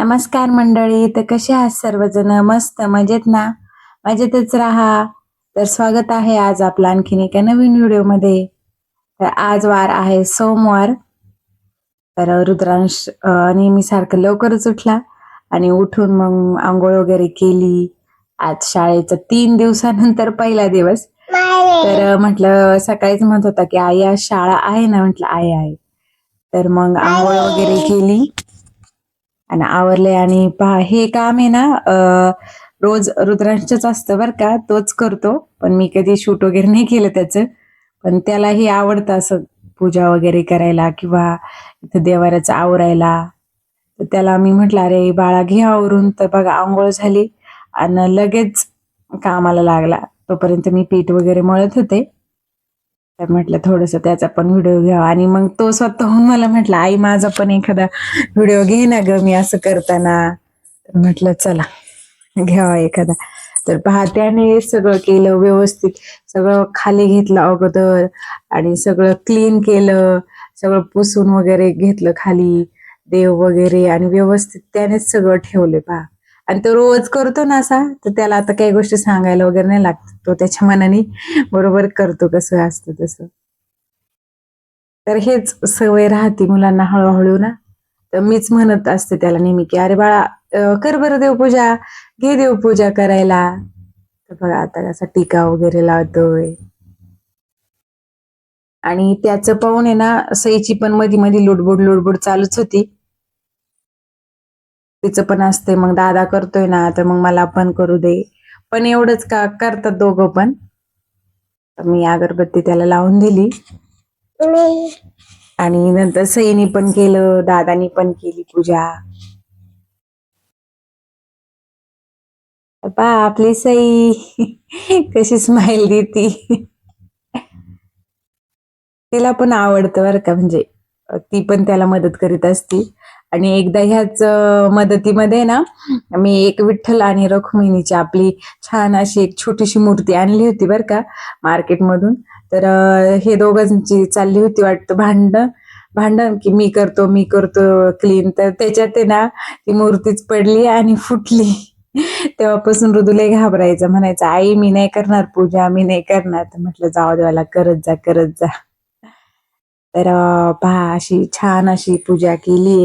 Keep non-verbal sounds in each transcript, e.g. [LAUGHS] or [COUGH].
नमस्कार मंडळी तर कसे आहात सर्वजण? मस्त मजेत ना? मजेतच राहा. तर स्वागत आहे आज आपला आणखीन एका नवीन व्हिडिओमध्ये. तर आज वार आहे सोमवार. तर रुद्रांश नेहमीसारखं लवकरच उठला आणि उठून मग आंघोळ वगैरे केली. आज शाळेचा तीन दिवसानंतर पहिला दिवस. तर म्हटलं सकाळीच म्हणत होता की आई आज शाळा आहे ना? म्हटलं आई आहे. तर मग आंघोळ वगैरे केली. आणि आवरले आणि पहा हे काम आहे ना रोज रुद्रांशच असतं बरं का तोच करतो. पण मी कधी शूट वगैरे नाही केलं त्याचं. पण त्यालाही आवडतं असं पूजा वगैरे करायला किंवा इथं देवाऱ्याचं आवरायला. तर त्याला मी म्हटलं अरे बाळा घे आवरून. तर बघा आंघोळ झाली. आणि लगेच कामाला लागला. तोपर्यंत मी पीठ वगैरे मळत होते. तर म्हटलं थोडस त्याचा पण व्हिडिओ घ्यावा. आणि मग तो स्वतःहून मला म्हटलं आई माझा पण एखादा व्हिडिओ घे ना ग मी असं करताना. तर म्हटलं चला घ्यावा एखादा. तर पहा त्याने सगळं केलं व्यवस्थित. सगळं खाली घेतलं अगोदर आणि सगळं क्लीन केलं. सगळं पुसून वगैरे घेतलं खाली. देव वगैरे आणि व्यवस्थित त्यानेच सगळं ठेवले पहा. आणि तो रोज करतो ना असा तर त्याला आता काही गोष्टी सांगायला वगैरे नाही लागत. तो त्याच्या मनाने बरोबर करतो कसं असतं तसं. तर हेच सवय राहते मुलांना हळूहळू ना. तर मीच म्हणत असते त्याला नेहमी की अरे बाळा कर बरं देवपूजा. घे देवपूजा करायला. तर बघा आता कसा टीका वगैरे लावतोय. आणि त्याचं पाहून आहे ना सईची पण मधी मध्ये लुडबुड लुडबुड चालूच होती. तिचं पण असते मग दादा करतोय ना तर मग मला पण करू दे. पण एवढंच का करतात दोघं पण. मी अगरबत्ती त्याला लावून दिली. आणि नंतर सईनी पण केलं दादानी पण केली पूजा. पा आपली सई [LAUGHS] कशी स्माइल देती. तिला पण आवडतं बरं का म्हणजे ती पण त्याला मदत करीत असती. आणि एकदा ह्याच मदतीमध्ये ना मी एक विठ्ठल आणि रखुमिनीची आपली छान अशी एक छोटीशी मूर्ती आणली होती बरं का मार्केटमधून. तर हे दोघांची चालली होती वाटतं भांडण. भांडण की मी करतो मी करतो क्लीन तर त्याच्यात आहे ना ती मूर्तीच पडली आणि फुटली. [LAUGHS] तेव्हापासून मृदुले घाबरायचं. म्हणायचं आई मी नाही करणार पूजा मी नाही करणार. तर म्हटलं जाऊ देवाला करत जा करत जा. तर पहा अशी छान अशी पूजा केली.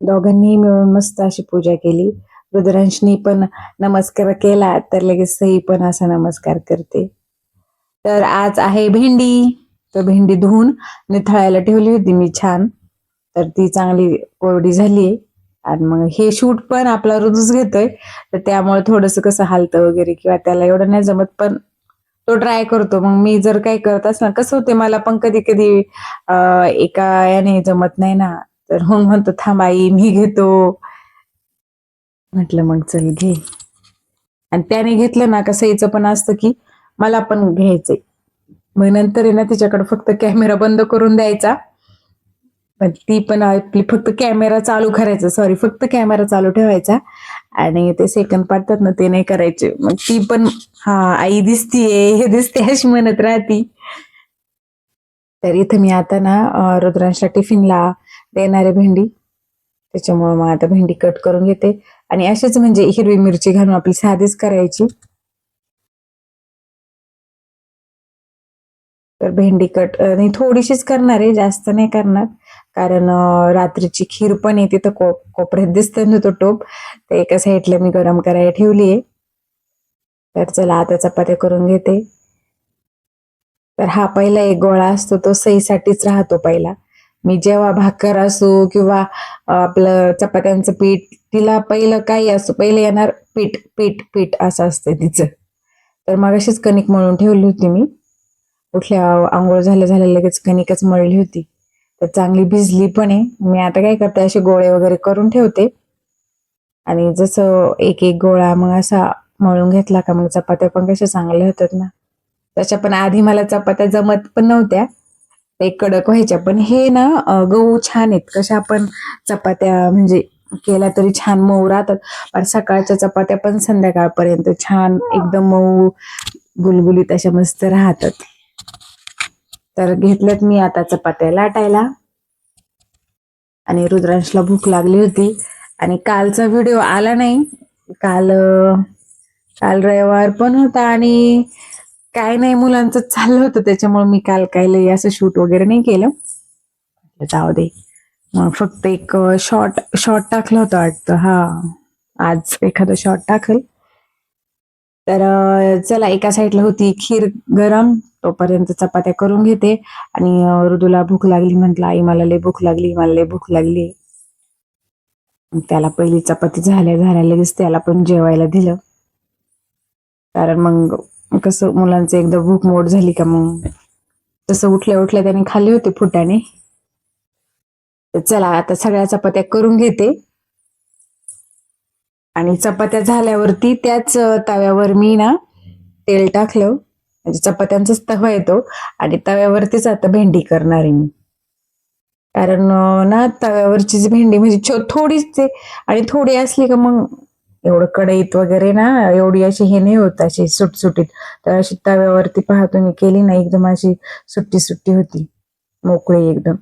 दोघांनी मिळून मस्त अशी पूजा केली. रुद्रांशनी पण नमस्कार केला तर लगेच सई पण असा नमस्कार करते. तर आज आहे भेंडी. तर भेंडी धुवून निथळायला ठेवली होती मी छान. तर ती चांगली कोरडी झाली आणि मग हे शूट पण आपला रुजूच घेतोय. तर त्यामुळे थोडस कसं हालतं वगैरे किंवा त्याला एवढं नाही जमत पण तो ट्राय करतो. मग मी जर काही करत असणार कसं होते मला पण कधी कधी अं, एका याने जमत नाही ना. तर मग म्हणतो थांब आई मी घेतो. म्हटलं मग चल घे. आणि त्याने घेतलं ना कसं याचं पण असतं की मला पण घ्यायचंय. मग नंतर आहे ना तिच्याकडे फक्त कॅमेरा बंद करून द्यायचा. पण ती पण आपली फक्त कॅमेरा चालू करायचा सॉरी फक्त कॅमेरा चालू ठेवायचा. आणि ते सेकंड पाडतात ना ते नाही करायचे. मग ती पण हा आई दिसतीये हे दिसते अशी म्हणत राहती. तर इथं मी आता ना अं, रुद्रांशला टिफिनला देणारे भेंडी. त्याच्यामुळे मग आता भेंडी कट करून घेते. आणि अशीच म्हणजे हिरवी मिरची घालून आपली साधीच करायची. तर भेंडी कट आणि थोडीशीच करणार आहे जास्त नाही करणार. कारण रात्रीची खीर पण येते तर को कोपऱ्यात दिसतंय ना तो टोप. तर एका साईडला मी गरम करायला ठेवली आहे. तर चला आता चपात्या करून घेते. तर हा पहिला एक गोळा असतो तो सईसाठीच राहतो पहिला. मी जेव्हा भाकर असो किंवा आपलं चपात्यांचं पीठ तिला पहिलं काही असो पहिलं येणार पीठ पीठ पीठ असं असतं तिचं. तर मग अशीच कणिक मळून ठेवली होती मी. कुठल्या आंघोळ झाल्या झाल्या लगेच कणिकच मळली होती. तर चांगली भिजली पण आहे. मी आता काय करते असे गोळे वगैरे करून ठेवते. आणि जसं एक एक गोळा मग असा मळून घेतला का मग चपात्या पण कशा चांगल्या होतात ना. तशा पण आधी मला चपात्या जमत पण नव्हत्या. ते कडक व्हायच्या पण हे ना गहू छान आहेत. कशा आपण चपात्या म्हणजे केल्या तरी छान मऊ राहतात. पण सकाळच्या चपात्या पण संध्याकाळपर्यंत छान एकदम मऊ गुलगुलीत अशा मस्त राहतात. तर घेतल्यात मी आता चपात्या लाटायला. आणि रुद्रांशला भूक लागली होती. आणि कालचा व्हिडिओ आला नाही. काल काल रविवार पण होता आणि काय नाही मुलांचं चाललं होतं. त्याच्यामुळे मी काल काय लई असं शूट वगैरे नाही केलं. जाऊ दे. मग फक्त एक शॉर्ट शॉर्ट टाकलं होतं वाटतं. हा आज एखादं शॉर्ट टाकल. तर चला एका साईडला होती खीर गरम. तोपर्यंत चपात्या करून घेते. आणि रुदूला भूक लागली. म्हटलं आई मला लय भूक लागली मला लय भूक लागली. मग त्याला पहिली चपाती झाल्या झाल्या लगेच त्याला पण जेवायला दिलं. कारण मग कसं मुलांचं एकदा भूक मोड झाली का मग? तसं उठल्या उठल्या त्याने खाल्ली होती फुटाने. चला आता सगळ्या चपात्या करून घेते. आणि चपात्या झाल्यावरती त्याच तव्यावर मी ना तेल टाकलं. म्हणजे चपात्यांचाच तवा येतो. आणि तव्यावरतीच आता भेंडी करणार आहे मी. कारण ना तव्यावरची जी भेंडी म्हणजे थोडीच ते आणि थोडी असली का मग एवढं कढईत वगैरे ना एवढी अशी हे नाही होत अशी सुटसुटीत. तर अशी तव्यावरती पाहतो मी केली ना एकदम अशी सुट्टी सुट्टी होती. मोकळी एकदम.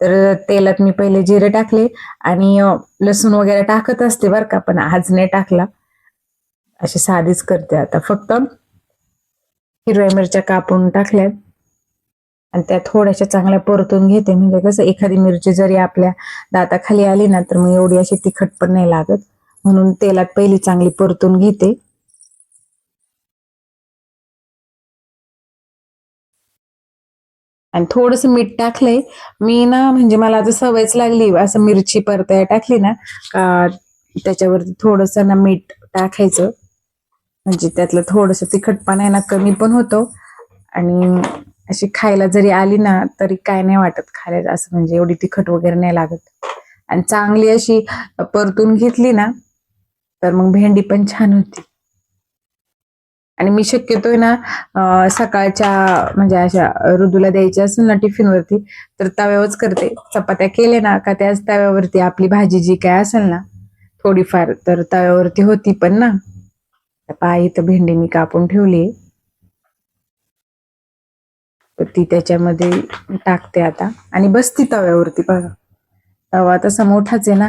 तर तेलात मी पहिले जिरे टाकले आणि लसूण वगैरे टाकत असते बरं का पण आज नाही टाकला. अशी साधीच करते आता. फक्त हिरव्या मिरच्या कापून टाकल्यात आणि त्या थोड्याशा चांगल्या परतून घेते. म्हणजे कसं एखादी मिरची जरी आपल्या दाताखाली आली ना तर मग एवढी अशी तिखट पण नाही लागत. म्हणून तेलात पहिली चांगली परतून घेते. आणि थोडस मीठ टाकलंय. मी ना म्हणजे मला आता सवयच लागली असं मिरची परताय टाकली ना का त्याच्यावरती थोडस ना मीठ टाकायचं. म्हणजे त्यातलं थोडस तिखटपणा आहे ना कमी पण होतो. आणि अशी खायला जरी आली ना तरी काय नाही वाटत खायला असं म्हणजे एवढी तिखट वगैरे नाही लागत. आणि चांगली अशी परतून घेतली ना तर मग भेंडी पण छान होती. आणि मी शक्यतोय ना सकाळच्या म्हणजे अशा ऋदूला द्यायच्या असेल ना टिफिनवरती तर तव्यावरच करते. चपात्या केले ना का त्याच तव्यावरती आपली भाजी जी काय असेल ना थोडीफार तर तव्यावरती होती पण ना. पायी तर भेंडी मी कापून ठेवली. तर ती त्याच्यामध्ये टाकते आता. आणि बसती तव्यावरती बघा. तवा तसा मोठाच आहे ना.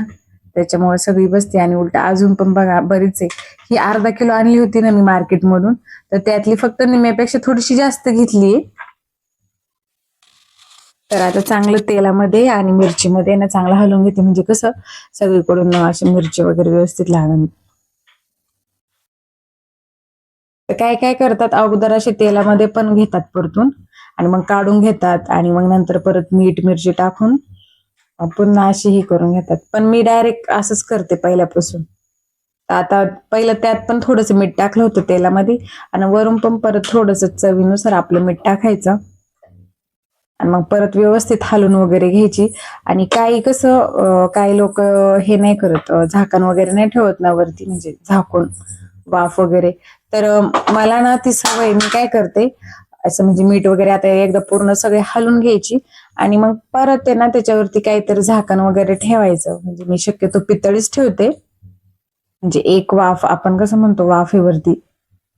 त्याच्यामुळे सगळी बसते आणि उलट अजून पण बघा बरीच आहे. ही अर्धा किलो आणली होती ना मी मार्केटमधून. तर त्यातली फक्त निम्यापेक्षा थोडीशी जास्त घेतली. तर आता चांगलं तेलामध्ये आणि मिरचीमध्ये ना चांगलं हलवून घेते. म्हणजे कसं सगळीकडून अशी मिरची वगैरे व्यवस्थित लागण तर काय काय करतात अगोदर असे तेलामध्ये पण घेतात परतून. आणि मग काढून घेतात आणि मग नंतर परत मीठ मिरची टाकून पुन्हा अशी ही करून घेतात. पण मी डायरेक्ट असंच करते पहिल्यापासून. आता पहिलं त्यात पण थोडंसं मीठ टाकलं होतं तेलामध्ये. आणि वरून पण परत थोडस चवीनुसार आपलं मीठ टाकायचं. आणि मग परत व्यवस्थित हलून वगैरे घ्यायची. आणि काही कसं काही लोक हे नाही करत. झाकण वगैरे नाही ठेवत ना वरती म्हणजे झाकून वाफ वगैरे. तर मला ना ती सवय मी काय करते असं म्हणजे मीठ वगैरे आता एकदा पूर्ण सगळे हलून घ्यायची. आणि मग परत आहे ना त्याच्यावरती काहीतरी झाकण वगैरे ठेवायचं. म्हणजे मी शक्यतो पितळीच ठेवते. म्हणजे एक वाफ आपण कसं म्हणतो वाफेवरती.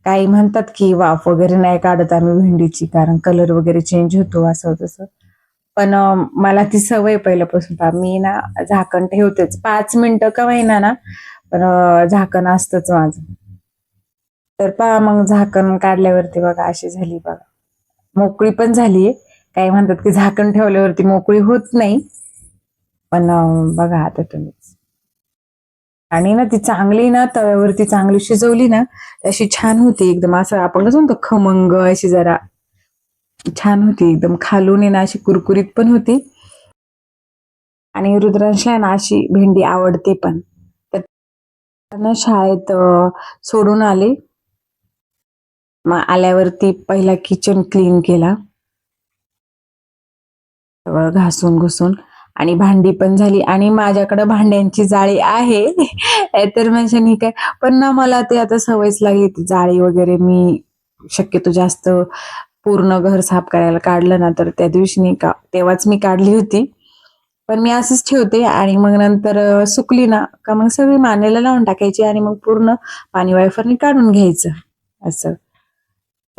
काही म्हणतात की वाफ वगैरे नाही काढत आम्ही भेंडीची कारण कलर वगैरे चेंज होतो असं तसं. पण मला ती सवय पहिल्यापासून. मी ना झाकण ठेवतेच. पाच मिनिटं का महिना ना पण झाकण असतंच माझं. तर पहा मग झाकण काढल्यावरती बघा अशी झाली बघा. मोकळी पण झालीये. काही म्हणतात की झाकण ठेवल्यावरती मोकळी होत नाही. पण बघा आता तुम्हीच आणि ना ती चांगली ना तव्यावरती चांगली शिजवली ना अशी छान होती एकदम. असं आपण कसं म्हणतो खमंग अशी जरा छान होती एकदम. खालून ना अशी कुरकुरीत पण होती. आणि रुद्रांशला ना अशी भेंडी आवडते पण. तर त्यांना शाळेत सोडून आले. मग आल्यावरती पहिला किचन क्लीन केला. सगळं घासून घुसून. आणि भांडी पण झाली. आणि माझ्याकडे भांड्यांची जाळी आहे. [LAUGHS] तर म्हणजे काय पण ना मला ते आता सवयच लागली ती जाळी वगैरे मी शक्यतो जास्त पूर्ण घर साफ करायला काढलं ना तर त्या दिवशी का तेव्हाच मी काढली होती. पण मी असंच ठेवते. आणि मग नंतर सुकली ना का मग सगळी मानेला लावून टाकायची आणि मग पूर्ण पाणी वायफरनी काढून घ्यायचं. असं.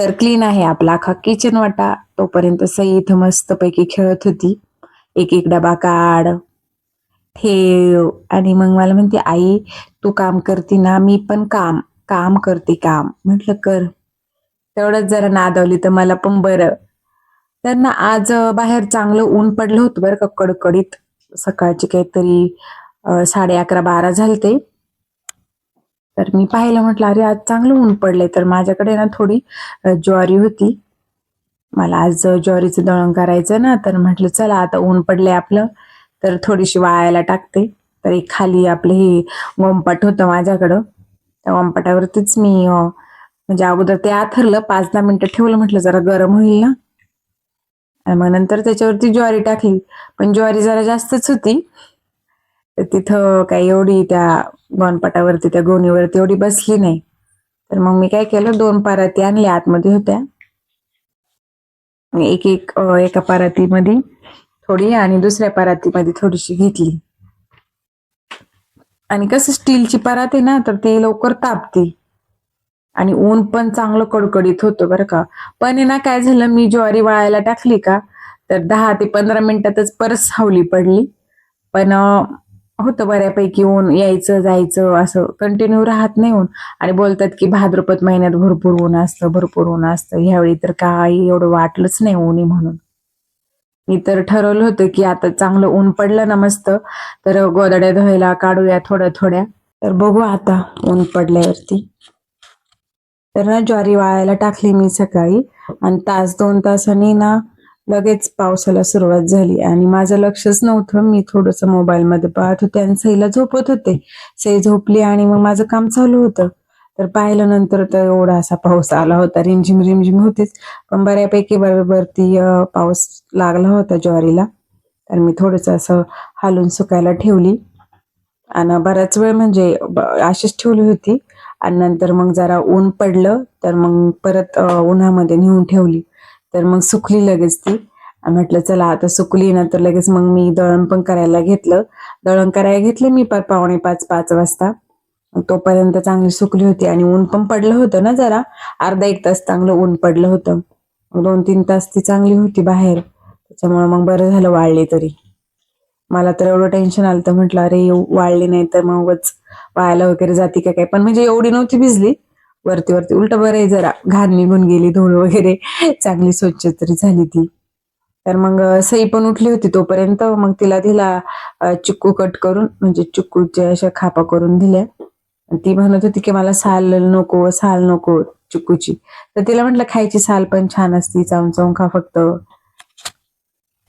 तर क्लीन आहे आपला अख्खा किचन वाटा. तोपर्यंत सई इथं मस्तपैकी खेळत होती. एक एक डबा काढ ठेव. आणि मग मला म्हणते आई तू काम करते ना मी पण काम काम करते काम. म्हटलं कर. तेवढंच जरा नादवली तर मला पण बरं. तर ना आज बाहेर चांगलं ऊन पडलं होतं बरं का कडकडीत. सकाळचे काहीतरी साडे अकरा बारा झालते. तर मी पाहिलं म्हटलं अरे आज चांगलं ऊन पडलंय. तर माझ्याकडे ना थोडी ज्वारी होती. मला आज ज्वारीचं दळण करायचं ना तर म्हटलं चला आता ऊन पडलंय आपलं. तर थोडीशी वाळायला टाकते. तर एक खाली आपलं हे वंपट होतं माझ्याकडं. त्या वंपटावरतीच मी म्हणजे अगोदर ते आथरलं पाच दहा मिनिटं ठेवलं म्हटलं जरा गरम होईल ना. आणि मग नंतर त्याच्यावरती ज्वारी टाकली. पण ज्वारी जरा जास्तच होती. तर तिथं काही एवढी त्या बॉनपटावरती त्या गोणीवरती एवढी बसली नाही. तर मग मी काय केलं दोन पराती आणल्या आतमध्ये होत्या. एक एक एका परातीमध्ये थोडी आणि दुसऱ्या परातीमध्ये थोडीशी घेतली. आणि कसं स्टीलची परात आहे ना तर ते लवकर तापते. आणि ऊन पण चांगलं कडकडीत होतं बरं का. पण आहे ना काय झालं मी ज्वारी वाळायला टाकली का तर दहा ते पंधरा मिनिटातच परत सावली पडली. पण होतं बऱ्यापैकी ऊन यायचं जायचं असं कंटिन्यू राहत नाही ऊन. आणि बोलतात की भाद्रपद महिन्यात भरपूर ऊन असतं भरपूर ऊन असतं. ह्यावेळी तर काही एवढं वाटलंच नाही ऊनी म्हणून. मी तर ठरवलं होतं की आता चांगलं ऊन पडलं ना मस्त तर गोदड्या धुवायला काढूया थोड्या थोड्या. तर बघू आता ऊन पडल्यावरती. तर ना ज्वारी वाळायला टाकली मी सकाळी. आणि तास दोन तासांनी ना लगेच पावसाला सुरुवात झाली आणि माझं लक्षच नव्हतं. मी थोडस मोबाईल मध्ये पाहत होते आणि सईला झोपत होते. सई झोपली आणि मग माझं काम चालू होतं. तर पाहिल्यानंतर तर एवढा असा पाऊस आला होता. रिमझिम रिमझिम होतीच. पण बऱ्यापैकी बरोबरती पाऊस लागला होता ज्वारीला. तर मी थोडस असं हालून सुकायला ठेवली. आणि बराच वेळ म्हणजे अशीच ठेवली होती. आणि नंतर मग जरा ऊन पडलं. तर मग परत उन्हामध्ये नेऊन ठेवली. तर मग सुकली लगेच ती. म्हटलं चला आता सुकली ना तर लगेच मग मी दळण पण करायला घेतलं. दळण करायला घेतलं मी पर पावणे पाच पाच वाजता. तोपर्यंत चांगली सुकली होती आणि ऊन पण पडलं होतं ना जरा. अर्धा एक तास चांगलं ऊन पडलं होतं. दोन तीन तास ती चांगली होती बाहेर. त्याच्यामुळे मग बरं झालं वाळली तरी. मला तर एवढं टेन्शन आलं तर म्हटलं अरे वाळली नाही तर मगच वाळायला वगैरे जाती का काय? पण म्हणजे एवढी नव्हती भिजली. वरती वरती. उलट बरं आहे जरा. घाण निघून गेली धूळ वगैरे. चांगली स्वच्छ तरी झाली ती. तर मग सई पण उठली होती तोपर्यंत. मग तिला दिला चिक्कू कट करून म्हणजे चिक्कूच्या अशा खापा करून दिल्या. ती म्हणत होती की मला साल नको साल नको चिक्कूची. तर तिला म्हटलं खायची साल पण छान असती चावून चावून खा फक्त.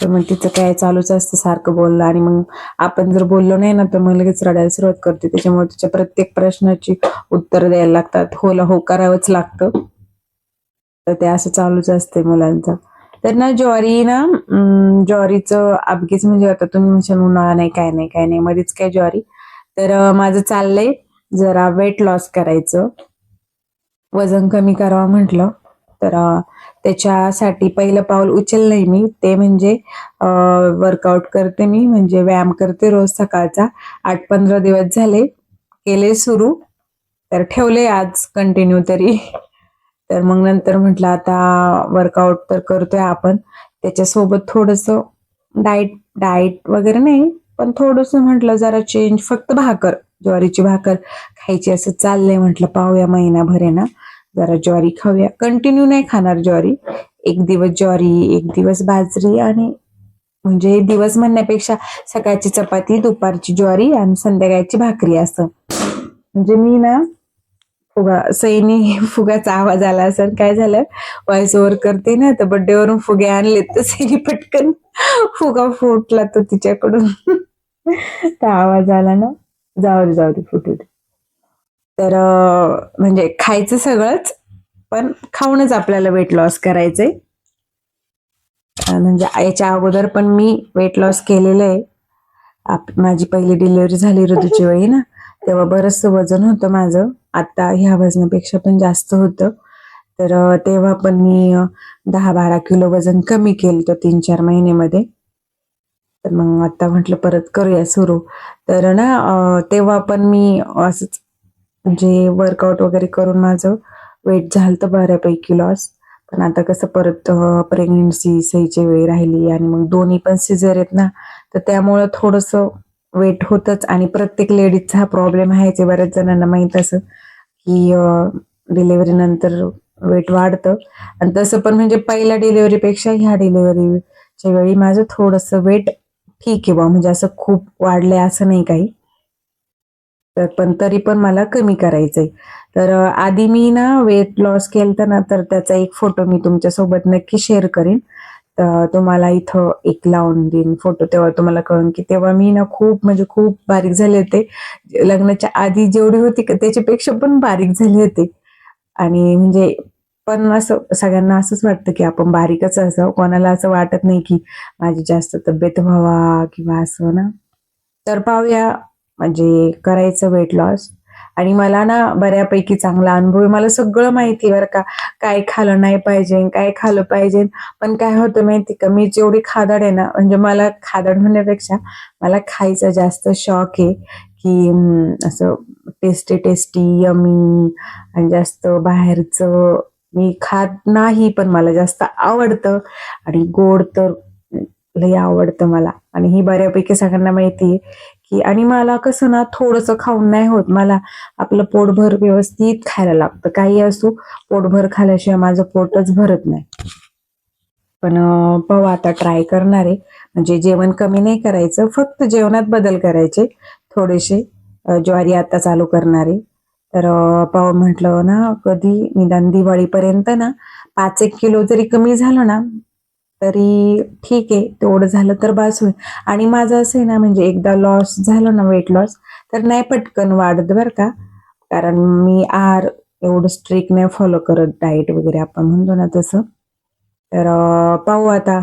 तर मग तिचं काय चालूच असतं सारखं बोललं आणि मग आपण जर बोललो नाही ना तर मग लगेच रडायला सुरुवात करते. त्याच्यामुळे तिच्या प्रत्येक प्रश्नाची उत्तर द्यायला लागतात. होला हो करावंच लागतं. तर ते असं चालूच असते मुलांचं. तर ना ज्वारी ना ज्वारीचं अपघीच म्हणजे आता तुम्ही म्हणशाल उन्हाळा नाही काय नाही काय नाही मध्येच काय ज्वारी. तर माझं चाललंय जरा वेट लॉस करायचं. वजन कमी करावं म्हटलं. तर त्याच्यासाठी पहिलं पाऊल उचललंय मी. ते म्हणजे वर्कआउट करते मी. म्हणजे व्यायाम करते रोज सकाळचा. आठ पंधरा दिवस झाले. केले सुरू. तर ठेवले आज कंटिन्यू तरी. तर मग नंतर म्हटलं आता वर्कआउट तर करतोय आपण. त्याच्यासोबत थोडंसं डाएट डाएट वगैरे नाही. पण थोडंसं म्हटलं जरा चेंज फक्त भाकर ज्वारीची भाकर खायची असं चाललंय म्हटलं पाहूया महिनाभर आहे ना. जरा ज्वारी खाऊया. कंटिन्यू नाही खाणार ज्वारी. एक दिवस ज्वारी एक दिवस बाजरी आणि म्हणजे दिवस म्हणण्यापेक्षा सकाळची चपाती दुपारची ज्वारी आणि संध्याकाळची भाकरी असं. म्हणजे मी ना फुगा सैनी फुगाचा आवाज आला असं काय झालं? व्हॉइस ओव्हर करते ना तर बड्डेवरून वरून फुगे आणले तर सैनी पटकन फुगा फुटला तो तिच्याकडून. [LAUGHS] त्या आवाज आला ना. जाऊ दे जाऊ दे फुटू दे. तर म्हणजे खायचं सगळंच पण खाऊनच आपल्याला वेट लॉस करायचंय. म्हणजे याच्या अगोदर पण मी वेट लॉस केलेलं आहे. आप माझी पहिली डिलिव्हरी झाली ऋतूची वेळी ना तेव्हा बरंचसं वजन होतं माझं. आता ह्या वजनापेक्षा पण जास्त होतं. तर तेव्हा पण मी दहा बारा किलो वजन कमी केलं तर तीन चार महिन्यामध्ये. तर मग आता म्हटलं परत करूया सुरू. तर ना तेव्हा पण मी असंच म्हणजे वर्कआउट वगैरे करून माझं वेट झालं तर बऱ्यापैकी लॉस पण आता कसं परत प्रेग्नन्सी सहीची वेळ राहिली आणि मग दोन्ही पण सिझर आहेत ना तर त्यामुळं थोडंसं वेट होतंच. आणि प्रत्येक लेडीजचा हा प्रॉब्लेम आहे. जे बऱ्याच जणांना माहीत असं की डिलेवरी नंतर वेट वाढतं. आणि तसं पण म्हणजे पहिल्या डिलेवरीपेक्षा ह्या डिलेवरीच्या वेळी माझं थोडंसं वेट ठीक आहे बा म्हणजे असं खूप वाढलंय असं नाही काही. तर पण तरी पण मला कमी करायचंय. तर आधी मी ना वेट लॉस केलं ना तर त्याचा एक फोटो मी तुमच्यासोबत नक्की शेअर करीन. तर तुम्हाला इथं एक लावून देईन फोटो तेव्हा तुम्हाला कळून की तेव्हा मी ना खूप म्हणजे खूप बारीक झाले होते. लग्नाच्या आधी जेवढी होती त्याच्यापेक्षा पण बारीक झाले होते. आणि म्हणजे पण असं सगळ्यांना असंच वाटतं की आपण बारीकच असावं. कोणाला असं वाटत नाही की माझी जास्त तब्येत व्हावा किंवा असं ना. तर पाहूया. म्हणजे करायचं वेट लॉस आणि मला ना बऱ्यापैकी चांगला अनुभव आहे. मला सगळं माहिती आहे बरं का. काय खालं नाही पाहिजे काय खालं पाहिजे. पण काय होतं माहिती का? मी जेवढी खादड आहे ना म्हणजे मला खादड म्हणण्यापेक्षा मला खायचा जास्त शौक आहे की असं टेस्टी टेस्टी यमी आणि जास्त बाहेरचं मी खात नाही पण मला जास्त आवडतं. आणि गोड तर लई आवडतं मला. आणि ही बऱ्यापैकी सगळ्यांना माहिती आहे की आणि मला कसं ना थोडंसं खाऊन नाही होत. मला आपलं पोटभर व्यवस्थित खायला लागतं. काही असो पोटभर खाल्याशिवाय माझं पोटच भरत नाही. पण पाहू आता ट्राय करणार आहे. म्हणजे जेवण कमी नाही करायचं फक्त जेवणात बदल करायचे थोडेसे. ज्वारी आता चालू करणार आहे. तर पाव पाहू म्हटलं ना कधी निदान दिवाळीपर्यंत ना पाच एक किलो जरी कमी झालं ना तरी ठीक आहे तेवढं झालं तर बास होईल. आणि माझं असं आहे ना म्हणजे एकदा लॉस झालं ना वेट लॉस तर नाही पटकन वाढत बरं का. कारण मी आर एवढं स्ट्रिक नाही फॉलो करत डाएट वगैरे आपण म्हणतो ना तसं. तर पाहू आता.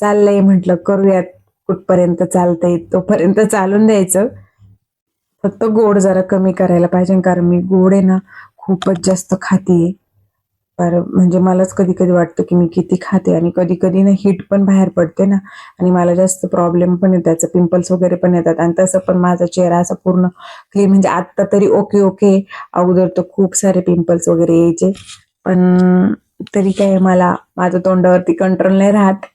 चाललंय म्हटलं करूयात. कुठपर्यंत चालतंय तोपर्यंत चालून द्यायचं. फक्त गोड जरा कमी करायला पाहिजे कारण मी गोड आहे ना खूपच जास्त खाते पर म्हणजे मलाच कधी कधी वाटतं की मी किती खाते आणि कधी कधी ना हीट पण बाहेर पडते ना. आणि मला जास्त प्रॉब्लेम पण येतात त्याचं पिंपल्स वगैरे पण येतात. आणि तसं पण माझा चेहरा असा पूर्ण क्लीन म्हणजे आत्ता तरी ओके ओके अगोदर तर खूप सारे पिंपल्स वगैरे यायचे. पण तरी काय मला माझ्या तोंडावरती कंट्रोल नाही राहत.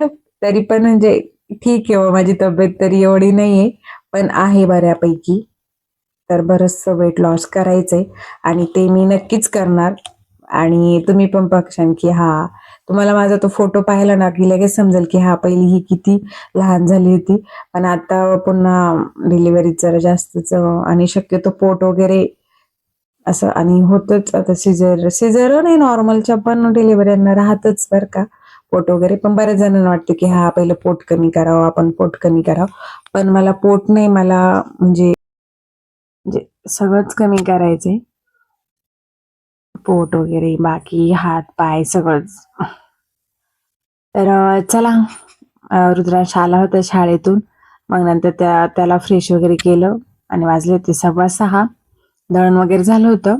[LAUGHS] तरी पण म्हणजे ठीक आहे माझी तब्येत तरी एवढी नाही आहे पण आहे बऱ्यापैकी. तर बरंचसं वेट लॉस करायचंय. आणि ते मी नक्कीच करणार. आणि तुम्ही पण पक्षान की हा तुम्हाला माझा तो फोटो पाहिला ना की लगेच समजेल की हा पहिली ही किती लहान झाली होती. पण आता पुन्हा डिलिव्हरी जरा जास्तच आणि शक्यतो पोट वगैरे असं आणि होतच. आता सिझर सिझर नाही नॉर्मलच्या पण डिलिव्हऱ्यांना राहतच बरं का. पोट वगैरे पण बऱ्याच जणांना वाटतं की हा पहिलं पोट कमी करावं आपण पोट कमी करावं. पण मला पोट नाही मला म्हणजे म्हणजे सगळंच कमी करायचंय. पोट वगैरे बाकी हात पाय सगळंच तर चला. अं, रुद्रांश आला होता शाळेतून. मग नंतर त्या त्याला फ्रेश वगैरे केलं आणि वाजले होते सव्वा सहा. दळण वगैरे झालं होतं.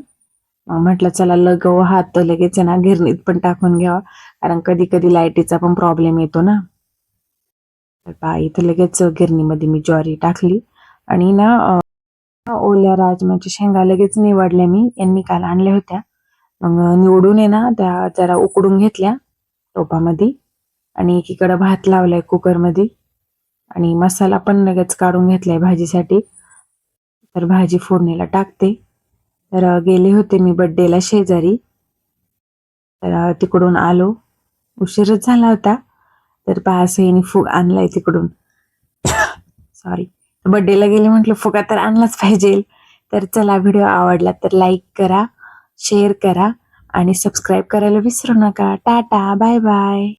मग म्हटलं चला लगव हात तर लगेच आहे ना गिरणीत पण टाकून घ्यावा. कारण कधी कधी लाईटीचा पण प्रॉब्लेम येतो ना. तर पहा इथं लगेच गिरणीमध्ये मी ज्वारी टाकली. आणि ना ओल्या राजमाच्या शेंगा लगेच निवडल्या मी. यांनी काल आणल्या होत्या. निवडून आहे ना त्या जरा उकडून घेतल्या टोपामध्ये. आणि एकीकडं भात लावलाय कुकरमध्ये. आणि मसाला पण लगेच काढून घेतलाय भाजीसाठी. तर भाजी फोडणीला टाकते. तर गेले होते मी बड्डेला शेजारी. तर तिकडून आलो. उशीरच झाला होता. तर पासईने फुग आणलाय तिकडून. सॉरी बड्डेला गेले म्हटलं फुगा तर आणलाच पाहिजे तर चला व्हिडिओ आवडला तर लाईक करा. शेअर करा आणि सबस्क्राईब करायला विसरू नका. Tata bye bye.